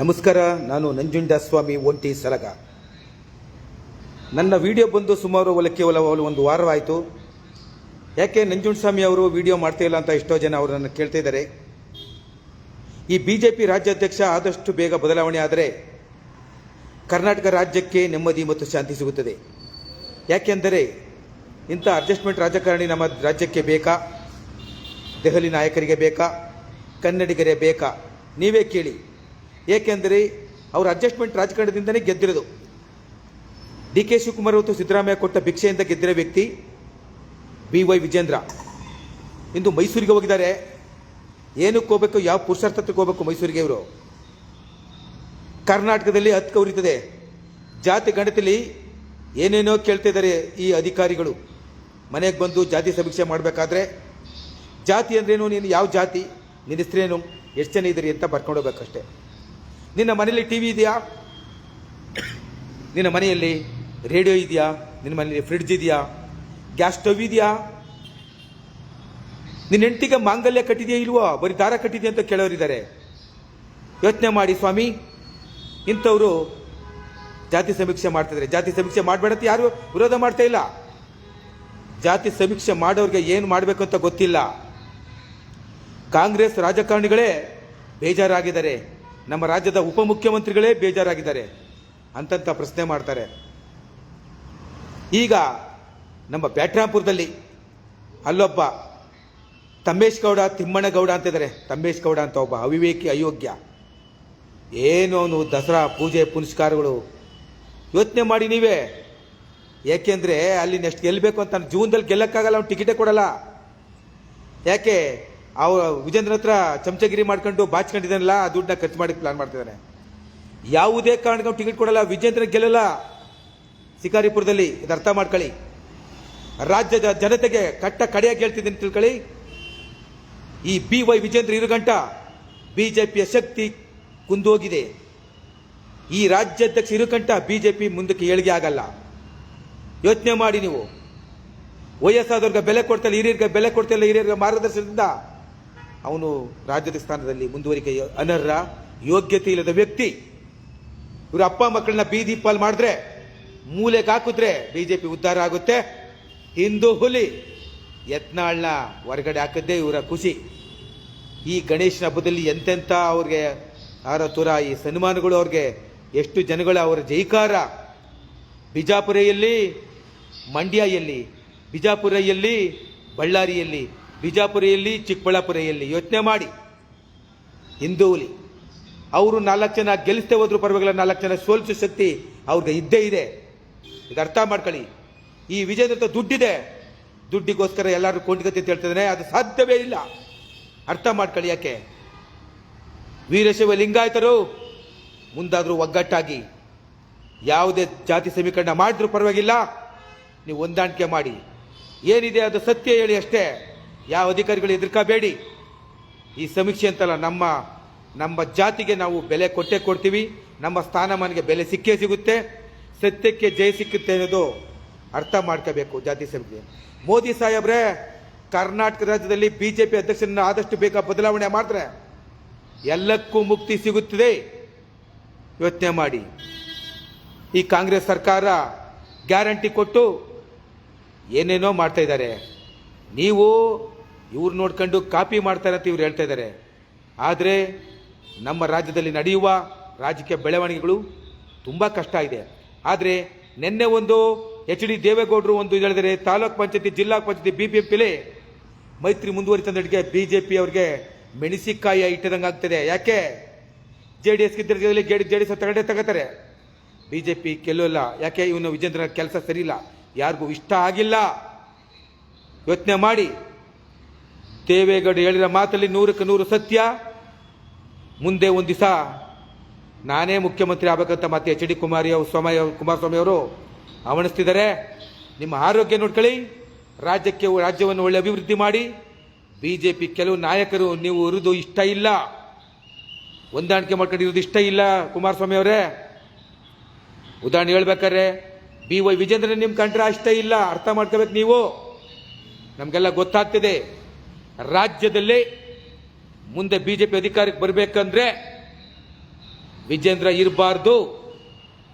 ನಮಸ್ಕಾರ, ನಾನು ನಂಜುಂಡಸ್ವಾಮಿ ಒಂಟಿ ಸಲಗ. ನನ್ನ ವಿಡಿಯೋ ಬಂದು ಸುಮಾರು ಕೇವಲ ಒಂದು ವಾರವಾಯಿತು. ಯಾಕೆ ನಂಜುಂಡಸ್ವಾಮಿ ಅವರು ವಿಡಿಯೋ ಮಾಡ್ತಾ ಇಲ್ಲ ಅಂತ ಎಷ್ಟೋ ಜನ ಅವರನ್ನು ಕೇಳ್ತಾ ಇದ್ದಾರೆ. ಈ ಬಿ ಜೆ ಪಿ ರಾಜ್ಯಾಧ್ಯಕ್ಷ ಆದಷ್ಟು ಬೇಗ ಬದಲಾವಣೆ ಆದರೆ ಕರ್ನಾಟಕ ರಾಜ್ಯಕ್ಕೆ ನೆಮ್ಮದಿ ಮತ್ತು ಶಾಂತಿ ಸಿಗುತ್ತದೆ. ಯಾಕೆಂದರೆ ಇಂಥ ಅಡ್ಜಸ್ಟ್ಮೆಂಟ್ ರಾಜಕಾರಣಿ ನಮ್ಮ ರಾಜ್ಯಕ್ಕೆ ಬೇಕಾ? ದೆಹಲಿ ನಾಯಕರಿಗೆ ಬೇಕಾ? ಕನ್ನಡಿಗರೇ ಬೇಕಾ? ನೀವೇ ಕೇಳಿ. ಏಕೆಂದರೆ ಅವರು ಅಡ್ಜಸ್ಟ್ಮೆಂಟ್ ರಾಜಕಾರಣದಿಂದಲೇ ಗೆದ್ದಿರೋದು. ಡಿ ಕೆ ಶಿವಕುಮಾರ್ ಮತ್ತು ಸಿದ್ದರಾಮಯ್ಯ ಕೊಟ್ಟ ಭಿಕ್ಷೆಯಿಂದ ಗೆದ್ದಿರೋ ವ್ಯಕ್ತಿ ಬಿ ವೈ ವಿಜೇಂದ್ರ. ಇಂದು ಮೈಸೂರಿಗೆ ಹೋಗಿದ್ದಾರೆ. ಏನಕ್ಕೆ ಹೋಗಬೇಕು, ಯಾವ ಪುರುಷಾರ್ಥಕ್ಕೆ ಹೋಗಬೇಕು ಮೈಸೂರಿಗೆ ಇವರು? ಕರ್ನಾಟಕದಲ್ಲಿ ಹತ್ತು ಕವರಿತದೆ ಜಾತಿ ಗಣತಿಲಿ ಏನೇನೋ ಕೇಳ್ತಿದ್ದಾರೆ ಈ ಅಧಿಕಾರಿಗಳು. ಮನೆಗೆ ಬಂದು ಜಾತಿ ಸಮೀಕ್ಷೆ ಮಾಡಬೇಕಾದ್ರೆ, ಜಾತಿ ಅಂದ್ರೇನು? ನೀನು ಯಾವ ಜಾತಿ? ನಿನ್ನ ಹೆಸರೇನು? ಎಷ್ಟು ಜನ ಇದ್ದೀರಿ ಅಂತ ಬರ್ಕೊಂಡು ಹೋಗ್ಬೇಕಷ್ಟೇ. ನಿನ್ನ ಮನೆಯಲ್ಲಿ ಟಿ ವಿ ಇದೆಯಾ? ನಿನ್ನ ಮನೆಯಲ್ಲಿ ರೇಡಿಯೋ ಇದೆಯಾ? ನಿನ್ನ ಮನೆಯಲ್ಲಿ ಫ್ರಿಡ್ಜ್ ಇದೆಯಾ? ಗ್ಯಾಸ್ ಸ್ಟವ್ ಇದೆಯಾ? ನಿನ್ನ ಹೆಂಡತಿಗೆ ಮಾಂಗಲ್ಯ ಕಟ್ಟಿದೆಯಾ ಇಲ್ವೋ? ಬರೀ ದಾರ ಕಟ್ಟಿದೆಯಾ ಅಂತ ಕೇಳೋರಿದ್ದಾರೆ. ಯೋಚನೆ ಮಾಡಿ ಸ್ವಾಮಿ. ಇಂಥವರು ಜಾತಿ ಸಮೀಕ್ಷೆ ಮಾಡ್ತಿದ್ದಾರೆ ಜಾತಿ ಸಮೀಕ್ಷೆ ಮಾಡಬೇಡ ಅಂತ ಯಾರು ವಿರೋಧ ಮಾಡ್ತಾ ಇಲ್ಲ? ಜಾತಿ ಸಮೀಕ್ಷೆ ಮಾಡೋರಿಗೆ ಏನು ಮಾಡಬೇಕು ಅಂತ ಗೊತ್ತಿಲ್ಲ. ಕಾಂಗ್ರೆಸ್ ರಾಜಕಾರಣಿಗಳೇ ಬೇಜಾರಾಗಿದ್ದಾರೆ. ನಮ್ಮ ರಾಜ್ಯದ ಉಪಮುಖ್ಯಮಂತ್ರಿಗಳೇ ಬೇಜಾರಾಗಿದ್ದಾರೆ. ಅಂತಂತ ಪ್ರಶ್ನೆ ಮಾಡ್ತಾರೆ. ಈಗ ನಮ್ಮ ಬ್ಯಾಟ್ರಾಪುರದಲ್ಲಿ ಅಲ್ಲೊಬ್ಬ ತಮ್ಮೇಶ್ ಗೌಡ ತಿಮ್ಮಣ್ಣಗೌಡ ಅಂತಿದ್ದಾರೆ ತಮ್ಮೇಶ್ ಗೌಡ ಅಂತ ಒಬ್ಬ ಅವಿವೇಕಿ ಅಯೋಗ್ಯ. ಏನು ಅವನು ದಸರಾ ಪೂಜೆ ಪುನಸ್ಕಾರಗಳು? ಯೋಚನೆ ಮಾಡಿ ನೀವೇ. ಏಕೆಂದರೆ ಅಲ್ಲಿ ನೆಕ್ಸ್ಟ್ ಗೆಲ್ಲಬೇಕು ಅಂತ ಜೂನ್ದಲ್ಲಿ ಗೆಲ್ಲಕ್ಕಾಗಲ್ಲ, ಅವ್ನು ಟಿಕೆಟೇ ಕೊಡಲ್ಲ. ಯಾಕೆ? ಅವ ವಿಜೇಂದ್ರ ಹತ್ರ ಚಮಚಗಿರಿ ಮಾಡ್ಕೊಂಡು ಬಾಚ್ಕೊಂಡಿದ್ದಾನಲ್ಲ, ಆ ದುಡ್ಡನ್ನ ಖರ್ಚು ಮಾಡಿ ಪ್ಲಾನ್ ಮಾಡ್ತಿದ್ದಾನೆ ಯಾವುದೇ ಕಾರಣಕ್ಕೆ ಟಿಕೆಟ್ ಕೊಡಲ್ಲ, ವಿಜೇಂದ್ರ ಗೆಲ್ಲಲ್ಲ. ಶಿಕಾರಿಪುರದಲ್ಲಿ ಇದು ಅರ್ಥ ಮಾಡ್ಕೊಳ್ಳಿ. ರಾಜ್ಯದ ಜನತೆಗೆ ಕಟ್ಟ ಕಡೆಯಾಗಿ ಹೇಳ್ತಿದ್ದೀನಿ ತಿಳ್ಕೊಳ್ಳಿ. ಈ ಬಿ ವೈ ವಿಜೇಂದ್ರ ಇರುಗಂಟ ಬಿಜೆಪಿಯ ಶಕ್ತಿ ಕುಂದೋಗಿದೆ. ಈ ರಾಜ್ಯಾಧ್ಯಕ್ಷ ಇರುಗಂಟ ಬಿಜೆಪಿ ಮುಂದಕ್ಕೆ ಏಳಿಗೆ ಆಗಲ್ಲ. ಯೋಚನೆ ಮಾಡಿ ನೀವು. ವಯಸ್ಸಾದವ್ರಿಗೆ ಬೆಲೆ ಕೊಡ್ತಲ್ಲ ಹಿರಿಯರಿಗೆ ಬೆಲೆ ಕೊಡ್ತಿಲ್ಲ ಹಿರಿಯರಿಗೆ ಮಾರ್ಗದರ್ಶನದಿಂದ ಅವನು ರಾಜ್ಯದ ಸ್ಥಾನದಲ್ಲಿ ಮುಂದುವರಿಕೆ ಅನರ್ಹ, ಯೋಗ್ಯತೆ ಇಲ್ಲದ ವ್ಯಕ್ತಿ. ಇವರ ಅಪ್ಪ ಮಕ್ಕಳನ್ನ ಬೀದಿ ಪಾಲ್ ಮಾಡಿದ್ರೆ ಮೂಲೆಗೆ ಹಾಕಿದ್ರೆ ಬಿಜೆಪಿ ಉದ್ಧಾರ ಆಗುತ್ತೆ. ಹಿಂದೂ ಹುಲಿ, ಯತ್ನಾಳ್ನ ಹೊರಗಡೆ ಹಾಕಿದ್ದೇ ಇವರ ಖುಷಿ. ಈ ಗಣೇಶನ ಹಬ್ಬದಲ್ಲಿ ಎಂತೆಂಥ ಅವ್ರಿಗೆ ಆರ ತುರ, ಈ ಸನ್ಮಾನಗಳು ಅವ್ರಿಗೆ ಎಷ್ಟು ಜನಗಳ ಅವರ ಜೈಕಾರ. ಬಿಜಾಪುರೆಯಲ್ಲಿ ಮಂಡ್ಯಲ್ಲಿ ಬಿಜಾಪುರೆಯಲ್ಲಿ, ಬಳ್ಳಾರಿಯಲ್ಲಿ ಬಿಜಾಪುರೆಯಲ್ಲಿ, ಚಿಕ್ಕಬಳ್ಳಾಪುರೆಯಲ್ಲಿ ಯೋಚನೆ ಮಾಡಿ. ಹಿಂದೂಲಿ ಅವರು ನಾಲ್ಕು ಜನ ಗೆಲ್ಲಿಸ್ತೇ ಹೋದ್ರು ಪರವಾಗಿಲ್ಲ, ನಾಲ್ಕು ಜನ ಸೋಲಿಸೋ ಶಕ್ತಿ ಅವ್ರಿಗೆ ಇದ್ದೇ ಇದೆ. ಇದು ಅರ್ಥ ಮಾಡ್ಕೊಳ್ಳಿ. ಈ ವಿಜಯದ ದುಡ್ಡಿದೆ. ದುಡ್ಡಿಗೋಸ್ಕರ ಎಲ್ಲರೂ ಕೊಂಡಿಗತಿ ಅಂತ ಹೇಳ್ತಿದ್ದಾನೆ ಅದು ಸಾಧ್ಯವೇ ಇಲ್ಲ. ಅರ್ಥ ಮಾಡ್ಕೊಳ್ಳಿ ಯಾಕೆ? ವೀರಶೈವ ಲಿಂಗಾಯತರು ಮುಂದಾದರೂ ಒಗ್ಗಟ್ಟಾಗಿ ಯಾವುದೇ ಜಾತಿ ಸಮೀಕರಣ ಮಾಡಿದ್ರೂ ಪರವಾಗಿಲ್ಲ. ನೀವು ಹೊಂದಾಣಿಕೆ ಮಾಡಿ. ಏನಿದೆ ಅದು ಸತ್ಯ ಹೇಳಿ ಅಷ್ಟೇ. ಯಾವ ಅಧಿಕಾರಿಗಳು ಎದುರ್ಕಬೇಡಿ. ಈ ಸಮೀಕ್ಷೆ ಅಂತಲ್ಲ, ನಮ್ಮ ನಮ್ಮ ಜಾತಿಗೆ ನಾವು ಬೆಲೆ ಕೊಟ್ಟೇ ಕೊಡ್ತೀವಿ, ನಮ್ಮ ಸ್ಥಾನಮಾನಿಗೆ ಬೆಲೆ ಸಿಕ್ಕೇ ಸಿಗುತ್ತೆ, ಸತ್ಯಕ್ಕೆ ಜಯ ಸಿಕ್ಕುತ್ತೆ ಅನ್ನೋದು ಅರ್ಥ ಮಾಡ್ಕೋಬೇಕು ಜಾತಿ ಸಮಿತಿ. ಮೋದಿ ಸಾಹೇಬ್ರೆ, ಕರ್ನಾಟಕ ರಾಜ್ಯದಲ್ಲಿ ಬಿ ಜೆ ಪಿ ಅಧ್ಯಕ್ಷರನ್ನ ಆದಷ್ಟು ಬೇಗ ಬದಲಾವಣೆ ಮಾಡಿದ್ರೆ ಎಲ್ಲಕ್ಕೂ ಮುಕ್ತಿ ಸಿಗುತ್ತದೆ. ಯೋಚನೆ ಮಾಡಿ. ಈ ಕಾಂಗ್ರೆಸ್ ಸರ್ಕಾರ ಗ್ಯಾರಂಟಿ ಕೊಟ್ಟು ಏನೇನೋ ಮಾಡ್ತಾ ಇದ್ದಾರೆ. ನೀವು ಇವ್ರು ನೋಡ್ಕೊಂಡು ಕಾಪಿ ಮಾಡ್ತಾರೆ ಅಂತ ಇವ್ರು ಹೇಳ್ತಾ ಇದ್ದಾರೆ ಆದರೆ ನಮ್ಮ ರಾಜ್ಯದಲ್ಲಿ ನಡೆಯುವ ರಾಜಕೀಯ ಬೆಳವಣಿಗೆಗಳು ತುಂಬ ಕಷ್ಟ ಇದೆ. ಆದರೆ ನಿನ್ನೆ ಒಂದು ಎಚ್ ಡಿ ದೇವೇಗೌಡರು ಒಂದು ಹೇಳಿದರೆ, ತಾಲೂಕ್ ಪಂಚಾಯತಿ, ಜಿಲ್ಲಾ ಪಂಚಾಯತಿ ಬಿ ಪಿ ಎಂ ಮೈತ್ರಿ ಮುಂದುವರಿತಂದಡಿಗೆ ಬಿ ಜೆ ಪಿ ಅವ್ರಿಗೆ ಮೆಣಸಿಕಾಯಿ ಇಟ್ಟದಂಗೆ ಆಗ್ತದೆ. ಯಾಕೆ? J D S ಗೆದ್ದಲ್ಲಿ J D J D S ತಗೊಂಡೇ ತಗೋತಾರೆ ಬಿ ಜೆ ಪಿ ಗೆಲ್ಲೋಲ್ಲ ಯಾಕೆ ಇವನು ವಿಜೇಂದ್ರ ಕೆಲಸ ಸರಿಯಿಲ್ಲ? ಯಾರಿಗೂ ಇಷ್ಟ ಆಗಿಲ್ಲ? ಯೋಚನೆ ಮಾಡಿ. ದೇವೇಗೌಡ ಹೇಳಿದ ಮಾತಲ್ಲಿ ನೂರಕ್ಕೆ ನೂರು ಸತ್ಯ. ಮುಂದೆ ಒಂದು ದಿವಸ ನಾನೇ ಮುಖ್ಯಮಂತ್ರಿ ಆಗಬೇಕಂತ ಮತ್ತೆ ಎಚ್ ಡಿ ಕುಮಾರಿ ಅವರು, ಸ್ವಾಮಿ ಕುಮಾರಸ್ವಾಮಿ ಅವರು ಅವಣಿಸ್ತಿದ್ದಾರೆ ನಿಮ್ಮ ಆರೋಗ್ಯ ನೋಡ್ಕೊಳ್ಳಿ. ರಾಜ್ಯಕ್ಕೆ ರಾಜ್ಯವನ್ನು ಒಳ್ಳೆ ಅಭಿವೃದ್ಧಿ ಮಾಡಿ. ಬಿ ಜೆ ಪಿ ಕೆಲವು ನಾಯಕರು ನೀವು ಇರುವುದು ಇಷ್ಟ ಇಲ್ಲ. ಹೊಂದಾಣಿಕೆ ಮಾಡ್ಕೊಂಡಿರೋದು ಇಷ್ಟ ಇಲ್ಲ ಕುಮಾರಸ್ವಾಮಿ ಅವರೇ. ಉದಾಹರಣೆ ಹೇಳ್ಬೇಕಾದ್ರೆ, ಬಿ ವೈ ವಿಜೇಂದ್ರ ನಿಮ್ಮ ಕಂಡ್ರೆ ಅಷ್ಟೇ ಇಲ್ಲ. ಅರ್ಥ ಮಾಡ್ಕೋಬೇಕು ನೀವು. ನಮಗೆಲ್ಲ ಗೊತ್ತಾಗ್ತಿದೆ. ರಾಜ್ಯದಲ್ಲಿ ಮುಂದೆ ಬಿಜೆಪಿ ಅಧಿಕಾರಕ್ಕೆ ಬರಬೇಕಂದ್ರೆ ವಿಜೇಂದ್ರ ಇರಬಾರ್ದು.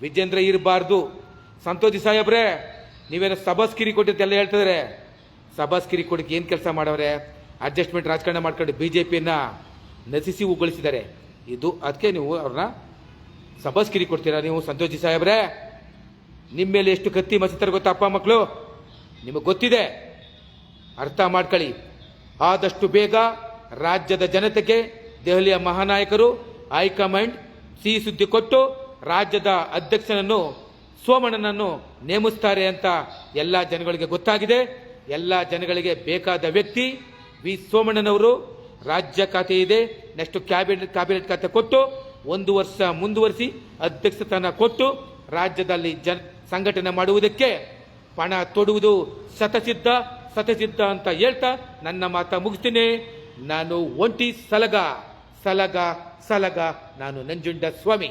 ವಿಜೇಂದ್ರ ಇರಬಾರ್ದು. ಸಂತೋಷಿ ಸಾಹೇಬ್ರೆ, ನೀವೇನೋ ಸಬಸ್ಕಿರಿ ಕೊಟ್ಟಿದ್ದೆಲ್ಲ ಹೇಳ್ತಿದ್ರೆ. ಸಬಸ್ಕಿರಿ ಕೊಡಕ್ಕೆ ಏನು ಕೆಲಸ ಮಾಡವ್ರೆ? ಅಡ್ಜಸ್ಟ್ಮೆಂಟ್ ರಾಜಕಾರಣ ಮಾಡ್ಕೊಂಡು ಬಿ ಜೆ ಪಿನ ನಶಿಸಿ ಉಗೊಳಿಸಿದ್ದಾರೆ. ಇದು ಅದಕ್ಕೆ ನೀವು ಅವ್ರನ್ನ ಸಬಸ್ಕಿರಿ ಕೊಡ್ತೀರಾ ನೀವು, ಸಂತೋಷಿ ಸಾಹೇಬ್ರೆ? ನಿಮ್ಮ ಮೇಲೆ ಎಷ್ಟು ಕತ್ತಿ ಮಸಿತಾರೆ ಗೊತ್ತಾ ಅಪ್ಪ ಮಕ್ಕಳು ನಿಮಗೆ ಗೊತ್ತಿದೆ. ಅರ್ಥ ಮಾಡ್ಕೊಳ್ಳಿ. ಆದಷ್ಟು ಬೇಗ ರಾಜ್ಯದ ಜನತೆಗೆ ದೆಹಲಿಯ ಮಹಾನಾಯಕರು, ಹೈಕಮಾಂಡ್ ಸಿಹಿ ಸುದ್ದಿ ಕೊಟ್ಟು ರಾಜ್ಯದ ಅಧ್ಯಕ್ಷನನ್ನು ಸೋಮಣ್ಣನನ್ನು ನೇಮಿಸ್ತಾರೆ ಅಂತ ಎಲ್ಲ ಜನಗಳಿಗೆ ಗೊತ್ತಾಗಿದೆ. ಎಲ್ಲ ಜನಗಳಿಗೆ ಬೇಕಾದ ವ್ಯಕ್ತಿ ವಿ ಸೋಮಣ್ಣನವರು. ರಾಜ್ಯ ಖಾತೆ ಇದೆ. ನೆಕ್ಸ್ಟ್ ಕ್ಯಾಬಿನೆಟ್ ಕ್ಯಾಬಿನೆಟ್ ಖಾತೆ ಕೊಟ್ಟು ಒಂದು ವರ್ಷ ಮುಂದುವರಿಸಿ ಅಧ್ಯಕ್ಷತನ ಕೊಟ್ಟು ರಾಜ್ಯದಲ್ಲಿ ಜನ ಸಂಘಟನೆ ಮಾಡುವುದಕ್ಕೆ ಪಣ ತೊಡುವುದು ಶತಸಿದ್ಧ. ಶತಸಿದ್ಧ ಅಂತ ಹೇಳ್ತಾ ನನ್ನ ಮಾತ ಮುಗಿಸ್ತೀನಿ. ನಾನು ಒಂಟಿ ಸಲಗ ಸಲಗ ಸಲಗ ನಾನು ನಂಜುಂಡ ಸ್ವಾಮಿ.